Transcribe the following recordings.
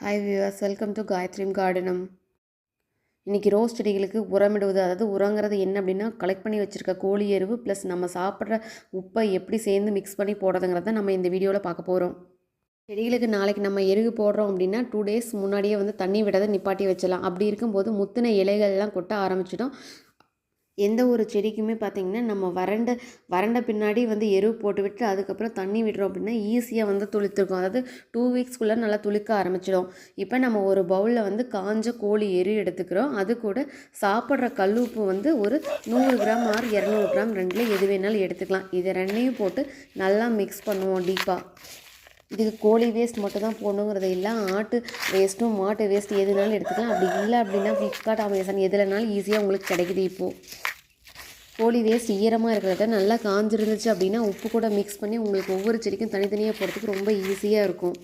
Hi viewers welcome to காயத்ரிம் கார்டனம் இன்றைக்கி ரோஸ் செடிகளுக்கு உரமிடுவது அதாவது உரங்கிறது என்ன அப்படின்னா கலெக்ட் பண்ணி வச்சுருக்க கோழி எருவு ப்ளஸ் நம்ம சாப்பிட்ற உப்பை எப்படி சேர்ந்து மிக்ஸ் பண்ணி போடுறதுங்கிறத நம்ம இந்த வீடியோவில் பார்க்க போகிறோம் செடிகளுக்கு நாளைக்கு நம்ம எருகு போடுறோம் அப்படின்னா டூ டேஸ் முன்னாடியே வந்து தண்ணி விடாத நிப்பாட்டி வச்சலாம் அப்படி இருக்கும்போது முத்தின இலைகள்லாம் கொட்ட ஆரம்பிச்சிடும். எந்த ஒரு செடிக்குமே பார்த்திங்கன்னா நம்ம வறண்ட வறண்ட பின்னாடி வந்து எரு போட்டு விட்டு அதுக்கப்புறம் தண்ணி விடுறோம் அப்படின்னா ஈஸியாக வந்து துளிர்த்துருக்கும். அதாவது டூ வீக்ஸ்க்குள்ளே நல்லா துளிக்க ஆரம்பிச்சிடும். இப்போ நம்ம ஒரு பவுலில் வந்து காஞ்ச கோழி எரு எடுத்துக்கிறோம். அது கூட சாப்பிட்ற கல்லுப்பு வந்து ஒரு நூறு கிராம் ஆறு இரநூறு கிராம் ரெண்டில் எது வேணாலும் எடுத்துக்கலாம். இதை ரெண்டையும் போட்டு நல்லா மிக்ஸ் பண்ணுவோம் டீப்பாக இதுக்கு கோழி வேஸ்ட் மட்டும் தான் போடணுங்கிறது இல்லை. ஆட்டு வேஸ்ட்டும் மாட்டு வேஸ்ட் எதுனாலும் எடுத்துக்கலாம். அப்படி இல்லை அப்படின்னா ஃப்ளிப்கார்ட் அமேசான் எதுலனாலும் ஈஸியாக உங்களுக்கு கிடைக்குது இப்போது கோழி வேஸ்ட் ஈரமாக இருக்கிறத நல்லா காஞ்சிருந்துச்சு அப்படின்னா உப்பு கூட மிக்ஸ் பண்ணி உங்களுக்கு ஒவ்வொரு செடிக்கும் தனித்தனியாக போடுறதுக்கு ரொம்ப ஈஸியாக இருக்கும்.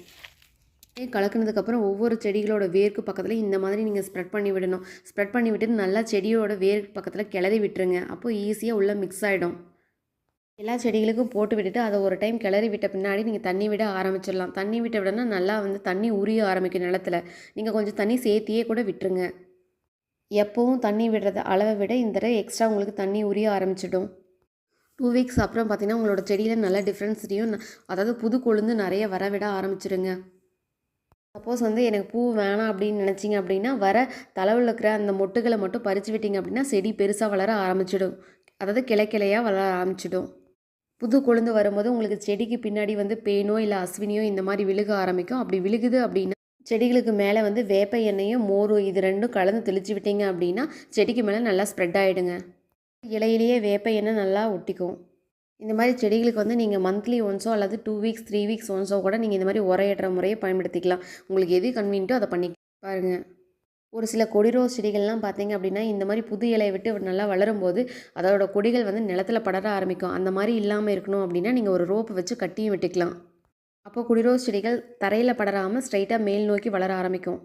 கலக்குனதுக்கப்புறம் ஒவ்வொரு செடிகளோட வேர்க்கு பக்கத்தில் இந்த மாதிரி நீங்கள் ஸ்ப்ரெட் பண்ணி விடணும். ஸ்ப்ரெட் பண்ணி விட்டுட்டு நல்லா செடியோட வேர்க்கு பக்கத்தில் கிளறி விட்டுருங்க. அப்போது ஈஸியாக உள்ளே மிக்ஸ் ஆகிடும் எல்லா செடிகளுக்கும் போட்டு விட்டுட்டு அதை ஒரு டைம் கிளறி விட்ட பின்னாடி நீங்கள் தண்ணி விட ஆரம்பிச்சிடலாம். தண்ணி விட்ட விடனா நல்லா வந்து தண்ணி உரிய ஆரம்பிக்கும் நிலத்தில். நீங்கள் கொஞ்சம் தண்ணி சேர்த்தியே கூட விட்டுருங்க. எப்போவும் தண்ணி விடுறத அளவை விட இந்த தடவை எக்ஸ்ட்ரா உங்களுக்கு தண்ணி உரிய ஆரம்பிச்சிடும். டூ வீக்ஸ் அப்புறம் பார்த்தீங்கன்னா உங்களோட செடியில் நல்ல டிஃப்ரென்ஸ் தெரியும். அதாவது புது கொழுந்து நிறைய வர விட ஆரம்பிச்சிடுங்க. சப்போஸ் வந்து எனக்கு பூ வேணாம் அப்படின்னு நினச்சிங்க அப்படின்னா வர தலைவில் இருக்கிற அந்த மொட்டுகளை மட்டும் பறித்து விட்டிங்க அப்படின்னா செடி பெருசாக வளர ஆரம்பிச்சிடும். அதாவது கிளை கிளையாக வளர ஆரம்பிச்சிடும். புது கொழுந்து வரும்போது உங்களுக்கு செடிக்கு பின்னாடி வந்து பேனோ இல்லை அஸ்வினியோ இந்த மாதிரி விழுக ஆரம்பிக்கும். அப்படி விழுகுது அப்படின்னா செடிகளுக்கு மேலே வந்து வேப்ப எண்ணெயும் மோரும் இது ரெண்டும் கலந்து தெளிச்சு விட்டீங்க அப்படின்னா செடிக்கு மேலே நல்லா ஸ்ப்ரெட் ஆகிடுங்க இலையிலேயே வேப்ப எண்ணெய் நல்லா ஒட்டிக்கும். இந்த மாதிரி செடிகளுக்கு வந்து நீங்கள் மந்த்லி ஒன்ஸோ அல்லது டூ வீக்ஸ் த்ரீ வீக்ஸ் ஒன்ஸோ கூட நீங்கள் இந்த மாதிரி உரையிடுற முறையை பயன்படுத்திக்கலாம். உங்களுக்கு எது கன்வீனியன்ட்டோ அதை பண்ணி பாருங்கள் ஒரு சில கொடிரோஸ் செடிகள்லாம் பார்த்தீங்க அப்படின்னா இந்த மாதிரி புது இலையை விட்டு நல்லா வளரும்போது அதோட கொடிகள் வந்து நிலத்தில் படர ஆரம்பிக்கும். அந்த மாதிரி இல்லாமல் இருக்கணும் அப்படின்னா நீங்கள் ஒரு ரோப்பு வச்சு கட்டியும் விட்டுக்கலாம். அப்போ குடிரோஸ் செடிகள் தரையில் படராமல் ஸ்ட்ரைட்டாக மேல் நோக்கி வளர ஆரம்பிக்கும்.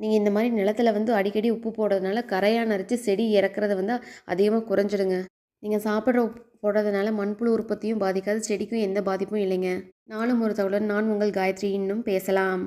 நீங்கள் இந்த மாதிரி நிலத்தில் வந்து அடிக்கடி உப்பு போடுறதுனால கரையாக நரைச்சி செடி இறக்குறது வந்து அதிகமாக குறைஞ்சிடுங்க. நீங்கள் சாப்பிட்ற உப்பு போடுறதுனால மண்புழு உற்பத்தியும் பாதிக்காது செடிக்கும் எந்த பாதிப்பும் இல்லைங்க. நானும் ஒரு தகவலுடன் நான் உங்கள் காயத்ரி இன்னும் பேசலாம்.